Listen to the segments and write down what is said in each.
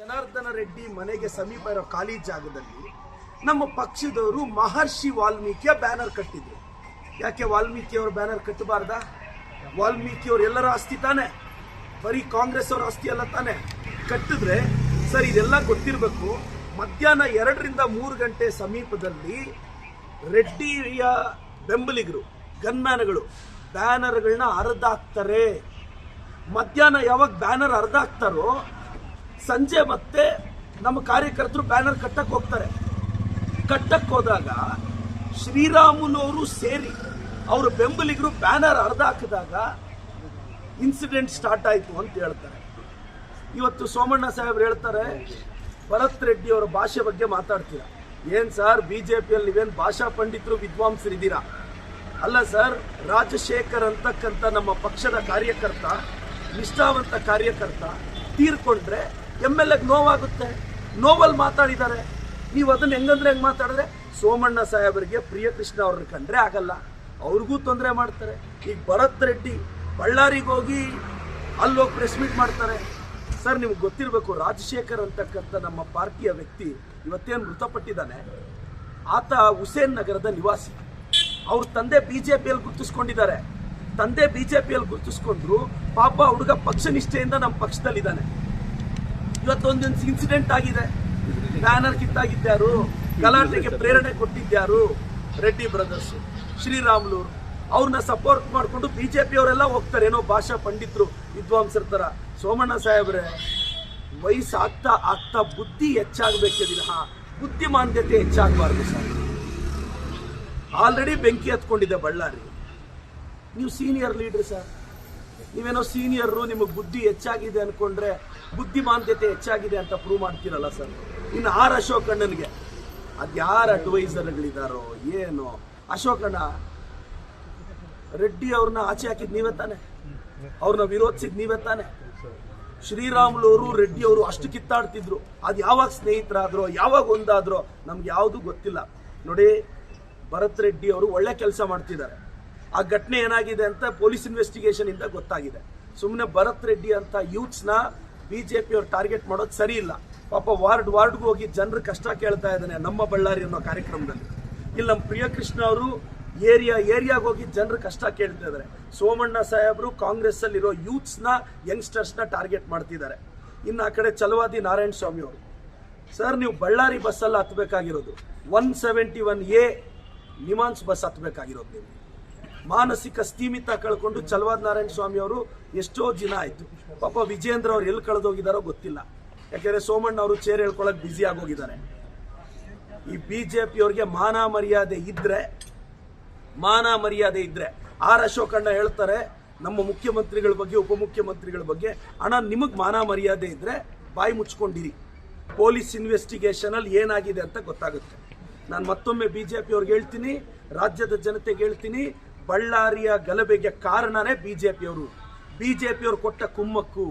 ಜನಾರ್ದನ ರೆಡ್ಡಿ ಮನೆಗೆ ಸಮೀಪ ಇರೋ ಖಾಲಿ ಜಾಗದಲ್ಲಿ ನಮ್ಮ ಪಕ್ಷದವರು ಮಹರ್ಷಿ ವಾಲ್ಮೀಕಿಯ ಬ್ಯಾನರ್ ಕಟ್ಟಿದ್ರು. ಯಾಕೆ ವಾಲ್ಮೀಕಿ ಅವರು ಬ್ಯಾನರ್ ಕಟ್ಟಬಾರ್ದ? ವಾಲ್ಮೀಕಿ ಅವ್ರ ಎಲ್ಲರ ಆಸ್ತಿ ತಾನೆ. ಬರೀ ಕಾಂಗ್ರೆಸ್ ಅವ್ರ ಆಸ್ತಿ ಅಲ್ಲ ತಾನೆ. ಕಟ್ಟಿದ್ರೆ ಸರ್ ಇದೆಲ್ಲ ಗೊತ್ತಿರಬೇಕು. ಮಧ್ಯಾಹ್ನ ಎರಡರಿಂದ ಮೂರು ಗಂಟೆ ಸಮೀಪದಲ್ಲಿ ರೆಡ್ಡಿಯ ಬೆಂಬಲಿಗರು ಗನ್ಮ್ಯಾನ್ಗಳು ಬ್ಯಾನರ್ಗಳನ್ನ ಹರಿದಾಕ್ತಾರೆ ಮಧ್ಯಾಹ್ನ ಯಾವಾಗ ಬ್ಯಾನರ್ ಅರ್ಧ ಹಾಕ್ತಾರೋ ಸಂಜೆ ಮತ್ತೆ ನಮ್ಮ ಕಾರ್ಯಕರ್ತರು ಬ್ಯಾನರ್ ಕಟ್ಟಕ್ಕೆ ಹೋಗ್ತಾರೆ. ಕಟ್ಟಕ್ಕೆ ಹೋದಾಗ ಶ್ರೀರಾಮುಲು ಸೇರಿ ಅವರ ಬೆಂಬಲಿಗರು ಬ್ಯಾನರ್ ಅರ್ಧ ಹಾಕಿದಾಗ ಇನ್ಸಿಡೆಂಟ್ ಸ್ಟಾರ್ಟ್ ಆಯಿತು ಅಂತ ಹೇಳ್ತಾರೆ. ಇವತ್ತು ಸೋಮಣ್ಣ ಸಾಹೇಬ್ರು ಹೇಳ್ತಾರೆ, ಭರತ್ ರೆಡ್ಡಿ ಅವರ ಭಾಷೆ ಬಗ್ಗೆ ಮಾತಾಡ್ತೀರಾ? ಏನು ಸರ್ ಬಿಜೆಪಿಯಲ್ಲಿ ನೀವೇನು ಭಾಷಾ ಪಂಡಿತರು ವಿದ್ವಾಂಸರಿದ್ದೀರಾ ಅಲ್ಲ ಸರ್ ರಾಜಶೇಖರ್ ಅಂತಕ್ಕಂಥ ನಮ್ಮ ಪಕ್ಷದ ಕಾರ್ಯಕರ್ತ, ನಿಷ್ಠಾವಂತ ಕಾರ್ಯಕರ್ತ ತೀರ್ಕೊಂಡ್ರೆ ಎಂ ಎಲ್ ಎಗ್ ನೋವಾಗುತ್ತೆ. ನೋವಲ್ಲಿ ಮಾತಾಡಿದ್ದಾರೆ. ನೀವು ಅದನ್ನು ಹೆಂಗಂದ್ರೆ ಹೆಂಗೆ ಮಾತಾಡಿದ್ರೆ ಸೋಮಣ್ಣ ಸಾಹೇಬರಿಗೆ ಪ್ರಿಯಕೃಷ್ಣ ಅವ್ರನ್ನ ಕಂಡ್ರೆ ಆಗಲ್ಲ. ಅವ್ರಿಗೂ ತೊಂದರೆ ಮಾಡ್ತಾರೆ. ಈಗ ಭರತ್ ರೆಡ್ಡಿ ಬಳ್ಳಾರಿಗೆ ಹೋಗಿ ಅಲ್ಲೋಗಿ ಪ್ರೆಸ್ ಮೀಟ್ ಮಾಡ್ತಾರೆ. ಸರ್ ನಿಮ್ಗೆ ಗೊತ್ತಿರಬೇಕು, ರಾಜಶೇಖರ್ ಅಂತಕ್ಕಂಥ ನಮ್ಮ ಪಾರ್ಟಿಯ ವ್ಯಕ್ತಿ ಇವತ್ತೇನು ಮೃತಪಟ್ಟಿದ್ದಾನೆ. ಆತ ಹುಸೇನ್ ನಗರದ ನಿವಾಸಿ. ಅವ್ರ ತಂದೆ ಬಿ ಜೆ ಪಿಯಲ್ಲಿ ಗುರುತಿಸ್ಕೊಂಡಿದ್ದಾರೆ. ತಂದೆ ಬಿ ಜೆ ಪಿಯಲ್ಲಿ ಗುರುತಿಸ್ಕೊಂಡ್ರು ಪಾಪ ಹುಡುಗ ಪಕ್ಷ ನಿಷ್ಠೆಯಿಂದ ನಮ್ಮ ಪಕ್ಷದಲ್ಲಿದ್ದಾನೆ. ಇವತ್ತೊಂದು ಇನ್ಸಿಡೆಂಟ್ ಆಗಿದೆ. ಬ್ಯಾನರ್ ಕಿತ್ತಾಗಿದ್ದಾರು ಗಲಾಟೆಗೆ ಪ್ರೇರಣೆ ಕೊಟ್ಟಿದ್ದಾರು ರೆಡ್ಡಿ ಬ್ರದರ್ಸ್ ಶ್ರೀರಾಮ್ಲೂರು ಅವ್ರನ್ನ ಸಪೋರ್ಟ್ ಮಾಡಿಕೊಂಡು ಬಿಜೆಪಿ ಪಿಯವರೆಲ್ಲ ಹೋಗ್ತಾರೆ. ಏನೋ ಭಾಷಾ ಪಂಡಿತರು, ವಿದ್ವಾಂಸರ ಥರ. ಸೋಮಣ್ಣ ಸಾಹೇಬ್ರೆ, ವಯಸ್ಸಾಗ್ತಾ ಆಗ್ತಾ ಬುದ್ಧಿ ಹೆಚ್ಚಾಗಬೇಕೆ ವಿನಃ ಬುದ್ಧಿಮಾಂದ್ಯತೆ ಹೆಚ್ಚಾಗಬಾರ್ದು ಸರ್. ಆಲ್ರೆಡಿ ಬೆಂಕಿ ಹತ್ಕೊಂಡಿದೆ ಬಳ್ಳಾರಿ. ನೀವು ಸೀನಿಯರ್ ಲೀಡರ್ ಸರ್. ನೀವೇನೋ ಸೀನಿಯರು ನಿಮಗೆ ಬುದ್ಧಿ ಹೆಚ್ಚಾಗಿದೆ ಅನ್ಕೊಂಡ್ರೆ ಬುದ್ಧಿಮಾಂದ್ಯತೆ ಹೆಚ್ಚಾಗಿದೆ ಅಂತ ಪ್ರೂವ್ ಮಾಡ್ತೀರಲ್ಲ ಸರ್ ಇನ್ನು ಆರ್ ಅಶೋಕಣ್ಣನಿಗೆ ಅದು ಯಾರು ಅಡ್ವೈಸರ್ಗಳಿದಾರೋ ಏನು. ಅಶೋಕ್ ಅಣ್ಣ, ರೆಡ್ಡಿ ಅವ್ರನ್ನ ಆಚೆ ಹಾಕಿದ್ ನೀವೇ ತಾನೆ. ಅವ್ರನ್ನ ವಿರೋಧಿಸಿದ್ ನೀವೇ ತಾನೆ. ಶ್ರೀರಾಮುಲವರು ರೆಡ್ಡಿ ಅವರು ಅಷ್ಟು ಕಿತ್ತಾಡ್ತಿದ್ರು. ಅದು ಯಾವಾಗ ಸ್ನೇಹಿತರಾದ್ರೋ, ಯಾವಾಗ ಒಂದಾದ್ರೋ ನಮ್ಗೆ ಯಾವುದು ಗೊತ್ತಿಲ್ಲ. ನೋಡಿ, ಭರತ್ ರೆಡ್ಡಿ ಅವರು ಒಳ್ಳೆ ಕೆಲಸ ಮಾಡ್ತಿದ್ದಾರೆ. ಆ ಘಟನೆ ಏನಾಗಿದೆ ಅಂತ ಪೊಲೀಸ್ ಇನ್ವೆಸ್ಟಿಗೇಷನ್ ಇಂದ ಗೊತ್ತಾಗಿದೆ. ಸುಮ್ಮನೆ ಭರತ್ ರೆಡ್ಡಿ ಅಂತ ಯೂತ್ಸ್ನ ಬಿಜೆಪಿ ಪಿಯವ್ರು ಟಾರ್ಗೆಟ್ ಮಾಡೋದು ಸರಿ ಇಲ್ಲ. ಪಾಪ ವಾರ್ಡ್ ವಾರ್ಡ್ಗೆ ಹೋಗಿ ಜನರ ಕಷ್ಟ ಕೇಳ್ತಾ ಇದ್ದಾನೆ ನಮ್ಮ ಬಳ್ಳಾರಿ ಅನ್ನೋ ಕಾರ್ಯಕ್ರಮದಲ್ಲಿ. ಇಲ್ಲಿ ನಮ್ಮ ಪ್ರಿಯಕೃಷ್ಣ ಅವರು ಏರಿಯಾ, ಏರಿಯಾಗ ಹೋಗಿ ಜನರ ಕಷ್ಟ ಕೇಳ್ತಾ ಇದ್ದಾರೆ. ಸೋಮಣ್ಣ ಸಾಹೇಬರು ಕಾಂಗ್ರೆಸ್ ಅಲ್ಲಿರೋ ಯೂತ್ಸ್ನ ಯಂಗ್ಸ್ಟರ್ಸ್ನ ಟಾರ್ಗೆಟ್ ಮಾಡ್ತಿದ್ದಾರೆ. ಇನ್ನು ಆ ಕಡೆ ಚಲವಾದಿ ನಾರಾಯಣ ಸ್ವಾಮಿ ಅವರು. ಸರ್ ನೀವು ಬಳ್ಳಾರಿ ಬಸ್ಸಲ್ಲಿ ಹತ್ಬೇಕಾಗಿರೋದು. One seventy one A NIMHANS bus ಹತ್ಬೇಕಾಗಿರೋದು ನೀವು. ಮಾನಸಿಕ ಸ್ಥೀಮಿತ ಕಳ್ಕೊಂಡು ಚಲವಾದ ನಾರಾಯಣ ಸ್ವಾಮಿ ಅವರು ಎಷ್ಟೋ ದಿನ ಆಯಿತು. ಪಾಪ ವಿಜೇಂದ್ರ ಅವ್ರು ಎಲ್ಲಿ ಕಳೆದೋಗಿದಾರೋ ಗೊತ್ತಿಲ್ಲ. ಯಾಕೆಂದರೆ ಸೋಮಣ್ಣ ಅವರು ಚೇರ್ ಹೇಳ್ಕೊಳಕ್ ಬ್ಯುಸಿ ಆಗೋಗಿದ್ದಾರೆ. ಈ ಬಿಜೆಪಿ ಪಿಯವ್ರಿಗೆ ಮಾನ ಮರ್ಯಾದೆ ಇದ್ರೆ, ಮಾನ ಮರ್ಯಾದೆ ಇದ್ರೆ, ಆರ್ ಅಶೋಕಣ್ಣ ಹೇಳ್ತಾರೆ, ನಮ್ಮ ಮುಖ್ಯಮಂತ್ರಿಗಳ ಬಗ್ಗೆ, ಉಪಮುಖ್ಯಮಂತ್ರಿಗಳ ಬಗ್ಗೆ ಹಣ ನಿಮಗೆ ಮಾನ ಮರ್ಯಾದೆ ಇದ್ರೆ ಬಾಯಿ ಮುಚ್ಕೊಂಡಿರಿ. ಪೊಲೀಸ್ ಇನ್ವೆಸ್ಟಿಗೇಷನ್ ಅಲ್ಲಿ ಏನಾಗಿದೆ ಅಂತ ಗೊತ್ತಾಗುತ್ತೆ. ನಾನು ಮತ್ತೊಮ್ಮೆ ಬಿಜೆಪಿ ಅವ್ರಿಗೆ ಹೇಳ್ತೀನಿ, ರಾಜ್ಯದ ಜನತೆಗೆ ಹೇಳ್ತೀನಿ ಬಳ್ಳಾರಿಯ ಗಲಭೆಗೆ ಕಾರಣನೇ ಬಿಜೆಪಿ ಅವರು ಬಿಜೆಪಿ ಅವರು ಕೊಟ್ಟ ಕುಮ್ಮಕ್ಕು.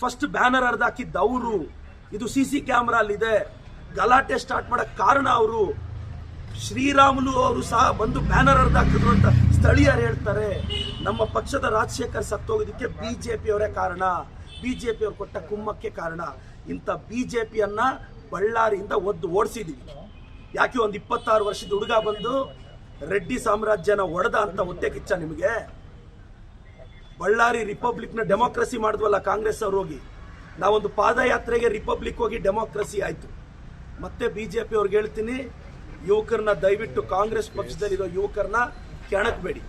ಫಸ್ಟ್ ಬ್ಯಾನರ್ ಹರಿದಾಕಿದ್ದ ಅವರು ಇದು ಸಿ ಸಿ ಕ್ಯಾಮ್ರಾ ಅಲ್ಲಿದೆ. ಗಲಾಟೆ ಸ್ಟಾರ್ಟ್ ಮಾಡಕ್ ಕಾರಣ ಅವರು. ಶ್ರೀರಾಮುಲು ಅವರು ಸಹ ಬಂದು ಬ್ಯಾನರ್ ಹರಿದಾಕಿದ್ರು ಅಂತ ಸ್ಥಳೀಯರು ಹೇಳ್ತಾರೆ. ನಮ್ಮ ಪಕ್ಷದ ರಾಜಶೇಖರ್ ಸತ್ತೋಗೋದಕ್ಕೆ ಬಿಜೆಪಿ ಅವರೇ ಕಾರಣ. ಬಿಜೆಪಿ ಅವರು ಕೊಟ್ಟ ಕುಮ್ಮಕ್ಕೆ ಕಾರಣ. ಇಂಥ ಬಿಜೆಪಿಯನ್ನ ಬಳ್ಳಾರಿಯಿಂದ ಒದ್ದು ಓಡಿಸಿದೀವಿ. ಯಾಕೆ ಒಂದು ಇಪ್ಪತ್ತಾರು ವರ್ಷದ ಹುಡುಗ ಬಂದು ರೆಡ್ಡಿ ಸಾಮ್ರಾಜ್ಯನ ಒಡೆದ ಅಂತ ಒತ್ತೆ ಕಿಚ್ಚ ನಿಮಗೆ? ಬಳ್ಳಾರಿ ರಿಪಬ್ಲಿಕ್ನ ಡೆಮೋಕ್ರಸಿ ಮಾಡಿದ್ವಲ್ಲ ಕಾಂಗ್ರೆಸ್ ಅವ್ರು ಹೋಗಿ. ನಾವೊಂದು ಪಾದಯಾತ್ರೆಗೆ ರಿಪಬ್ಲಿಕ್ ಹೋಗಿ ಡೆಮೋಕ್ರಸಿ ಆಯ್ತು. ಮತ್ತೆ ಬಿಜೆಪಿ ಅವ್ರಿಗೆ ಹೇಳ್ತೀನಿ, ಯುವಕರನ್ನ ದಯವಿಟ್ಟು ಕಾಂಗ್ರೆಸ್ ಪಕ್ಷದಲ್ಲಿರೋ ಯುವಕರನ್ನ ಕೆಣಕಬೇಡಿ.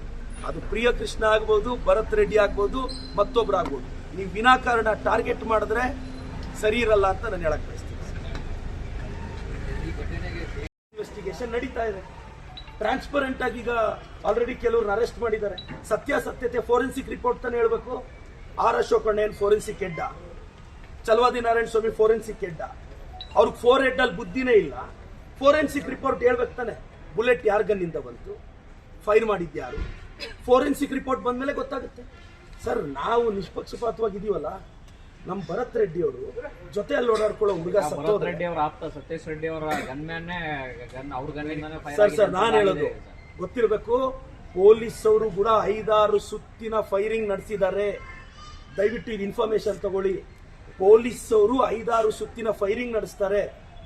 ಅದು ಪ್ರಿಯ ಕೃಷ್ಣ ಆಗ್ಬೋದು, ಭರತ್ ರೆಡ್ಡಿ ಆಗ್ಬೋದು, ಮತ್ತೊಬ್ರು ಆಗ್ಬೋದು. ನೀವು ವಿನಾಕಾರಣ ಟಾರ್ಗೆಟ್ ಮಾಡಿದ್ರೆ ಸರಿ ಇರಲ್ಲ ಅಂತ ನಾನು ಹೇಳಕ್ ಬಯಸ್ತೀನಿ. ಇನ್ವೆಸ್ಟಿಗೇಷನ್ ನಡೀತಾ ಇದೆ. ಟ್ರಾನ್ಸ್ಪರೆಂಟ್ ಆಗಿ ಈಗ ಆಲ್ರೆಡಿ ಕೆಲವ್ರನ್ನ ಅರೆಸ್ಟ್ ಮಾಡಿದ್ದಾರೆ. ಸತ್ಯಾಸತ್ಯತೆ ಫೋರೆನ್ಸಿಕ್ ರಿಪೋರ್ಟ್ ತಾನೇ ಹೇಳಬೇಕು. ಆರ್ ಅಶೋಕ್ ಏನು ಫೋರೆನ್ಸಿಕ್ ಹೆಡ್ಡ? ಚಲವಾದಿ ನಾರಾಯಣ ಸ್ವಾಮಿ ಫೋರೆನ್ಸಿಕ್ ಹೆಡ್ಡ. ಅವ್ರಿಗೆ ಫೋರ್ ಹೆಡ್ ಅಲ್ಲಿ ಬುದ್ಧಿನೇ ಇಲ್ಲ. ಫೋರೆನ್ಸಿಕ್ ರಿಪೋರ್ಟ್ ಹೇಳ್ಬೇಕು ತಾನೆ. ಬುಲೆಟ್ ಯಾರ ಗನ್ನಿಂದ ಬಂತು? ಫೈರ್ ಮಾಡಿದ್ಯಾರು ಫೋರೆನ್ಸಿಕ್ ರಿಪೋರ್ಟ್ ಬಂದ್ಮೇಲೆ ಗೊತ್ತಾಗುತ್ತೆ. ಸರ್ ನಾವು ನಿಷ್ಪಕ್ಷಪಾತವಾಗಿದ್ದೀವಲ್ಲ? ನಮ್ಮ ಭರತ್ ರೆಡ್ಡಿ ಅವರು ಜೊತೆಯಲ್ಲಿ ಓಡಾಡ್ಕೊಳ್ಳೋ ಹುಡುಗ ಸತ್ಯ ಸತ್ತೋದ್ರೆ. ರೆಡ್ಡಿ ಅವರ ಆಪ್ತ ಸತೀಶ್ ರೆಡ್ಡಿ ಅವರ ಗನ್ಮ್ಯಾನ್ನೇ ಗನ್ ಅವ್ರ ಗನ್ನಿಂದಾನೇ ಸರ್ ಸರ್ ನಾನು ಹೇಳೋದು. ಗೊತ್ತಿರಬೇಕು ಪೊಲೀಸ್ ಅವರು ಕೂಡ ಐದಾರು ಸುತ್ತಿನ ಫೈರಿಂಗ್ ನಡೆಸಿದ್ದಾರೆ. ದಯವಿಟ್ಟು ಇದು ಇನ್ಫಾರ್ಮೇಶನ್ ತಗೊಳ್ಳಿ. ಪೊಲೀಸ್ ಅವರು ಐದಾರು ಸುತ್ತಿನ ಫೈರಿಂಗ್ ನಡೆಸ್ತಾರೆ.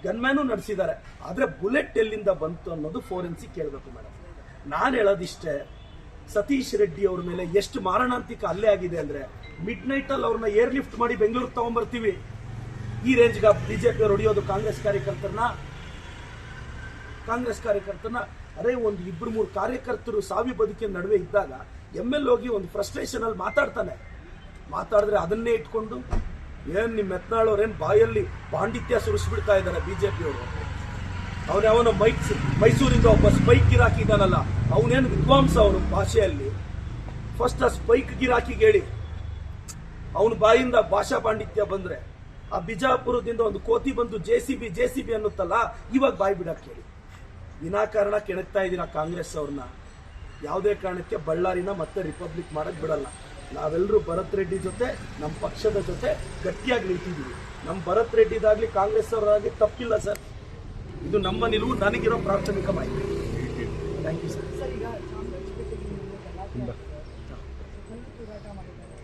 ಗನ್ಮ್ಯಾನು ನಡೆಸಿದ್ದಾರೆ. ಆದ್ರೆ ಬುಲೆಟ್ ಎಲ್ಲಿಂದ ಬಂತು ಅನ್ನೋದು ಫೋರೆನ್ಸಿಕ್ ಕೇಳಬೇಕು ಮೇಡಮ್ ನಾನು ಹೇಳೋದಿಷ್ಟೇ ಸತೀಶ್ ರೆಡ್ಡಿ ಅವ್ರ ಮೇಲೆ ಎಷ್ಟು ಮಾರಣಾಂತಿಕ ಹಲ್ಲೆ ಆಗಿದೆ ಅಂದ್ರೆ ಮಿಡ್ ನೈಟ್ ಅಲ್ಲಿ ಅವ್ರನ್ನ ಏರ್ ಲಿಫ್ಟ್ ಮಾಡಿ ಬೆಂಗಳೂರಿಗೆ ತಗೊಂಡ್ಬರ್ತೀವಿ ಈ ರೇಂಜ್ಗೆ ಬಿಜೆಪಿ ಅವರು ಹೊಡೆಯೋದು ಕಾಂಗ್ರೆಸ್ ಕಾರ್ಯಕರ್ತರನ್ನ. ಕಾಂಗ್ರೆಸ್ ಕಾರ್ಯಕರ್ತನ ಅರೆ ಒಂದು ಇಬ್ಬರು ಮೂರು ಕಾರ್ಯಕರ್ತರು ಸಾವಿ ಬದುಕಿನ ನಡುವೆ ಇದ್ದಾಗ ಎಂ ಎಲ್ ಹೋಗಿ ಒಂದು ಫ್ರಸ್ಟ್ರೇಷನ್ ಅಲ್ಲಿ ಮಾತಾಡ್ತಾನೆ. ಮಾತಾಡಿದ್ರೆ ಅದನ್ನೇ ಇಟ್ಕೊಂಡು ಏನ್ ನಿಮ್ಮ ಮೆತ್ನಾಳವ್ರು ಬಾಯಲ್ಲಿ ಪಾಂಡಿತ್ಯ ಸುರಿಸ್ಬಿಡ್ತಾ ಇದ್ದಾರೆ ಬಿಜೆಪಿಯವರು ಅವನು ಮೈಕ್ ಮೈಸೂರಿಂದ ಒಬ್ಬ ಸ್ಪೈಕ್ ಗಿರಾಕಿ ಇದ್ದಾನಲ್ಲ, ಅವನೇನು ವಿದ್ವಾಂಸ ಅವನು ಭಾಷೆಯಲ್ಲಿ. ಫಸ್ಟ್ ಆ ಸ್ಪೈಕ್ ಗಿರಾಕಿಗೆ ಹೇಳಿ, ಅವನ ಬಾಯಿಂದ ಭಾಷಾ ಪಾಂಡಿತ್ಯ ಬಂದ್ರೆ. ಆ ಬಿಜಾಪುರದಿಂದ ಒಂದು ಕೋತಿ ಬಂದು J C B, J C B ಅನ್ನುತ್ತಲ್ಲ, ಇವಾಗ ಬಾಯಿ ಬಿಡಕ್ಕೆ ಹೇಳಿ ವಿನಾಕಾರಣ ಕೆಣಕ್ತಾ ಇದ್ದೀರಾ ಕಾಂಗ್ರೆಸ್ ಅವ್ರನ್ನ? ಯಾವುದೇ ಕಾರಣಕ್ಕೆ ಬಳ್ಳಾರಿನ ಮತ್ತೆ ರಿಪಬ್ಲಿಕ್ ಮಾಡಕ್ ಬಿಡಲ್ಲ. ನಾವೆಲ್ಲರೂ ಭರತ್ ರೆಡ್ಡಿ ಜೊತೆ ನಮ್ಮ ಪಕ್ಷದ ಜೊತೆ ಗಟ್ಟಿಯಾಗಿ ನಿಂತಿದ್ದೀವಿ. ನಮ್ಮ ಭರತ್ ರೆಡ್ಡಿದಾಗಲಿ ಕಾಂಗ್ರೆಸ್ ಅವರಾಗಲಿ ತಪ್ಪಿಲ್ಲ ಸರ್. ಇದು ನಮ್ಮ ನಿಲುವು, ನನಗಿರೋ ಪ್ರಾಥಮಿಕ ಮಾಹಿತಿ. ಥ್ಯಾಂಕ್ ಯು ಸರ್ ಸರ್ ಈಗ ಚಾಮರಾಜಪೇಟೆಯಲ್ಲಿ ಗಲಾಟೆ ಬಂದು ಹೋರಾಟ ಮಾಡಿದ್ದಾರೆ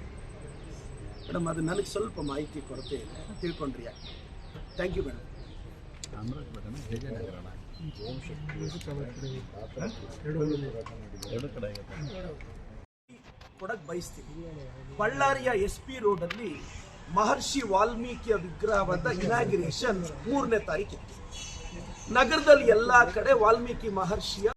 ಮೇಡಮ್ ಅದು ನನಗೆ ಸ್ವಲ್ಪ ಮಾಹಿತಿ ಕೊರತೆ ಇದೆ ತಿಳ್ಕೊಂಡ್ರಿ ಯಾಕೆ? Thank you madam. ಕೊಡಕ್ಕೆ ಬಯಸ್ತೀವಿ ಬಳ್ಳಾರಿಯ ಎಸ್ ಪಿ ರೋಡ್ ಅಲ್ಲಿ ಮಹರ್ಷಿ ವಾಲ್ಮೀಕಿಯ ವಿಗ್ರಹವಾದ ಇನಾಗ್ರೇಷನ್ ಮೂರನೇ ತಾರೀಕಿತ್ತು ನಗರದಲ್ಲಿ ಎಲ್ಲಾ ಕಡೆ ವಾಲ್ಮೀಕಿ ಮಹರ್ಷಿಯ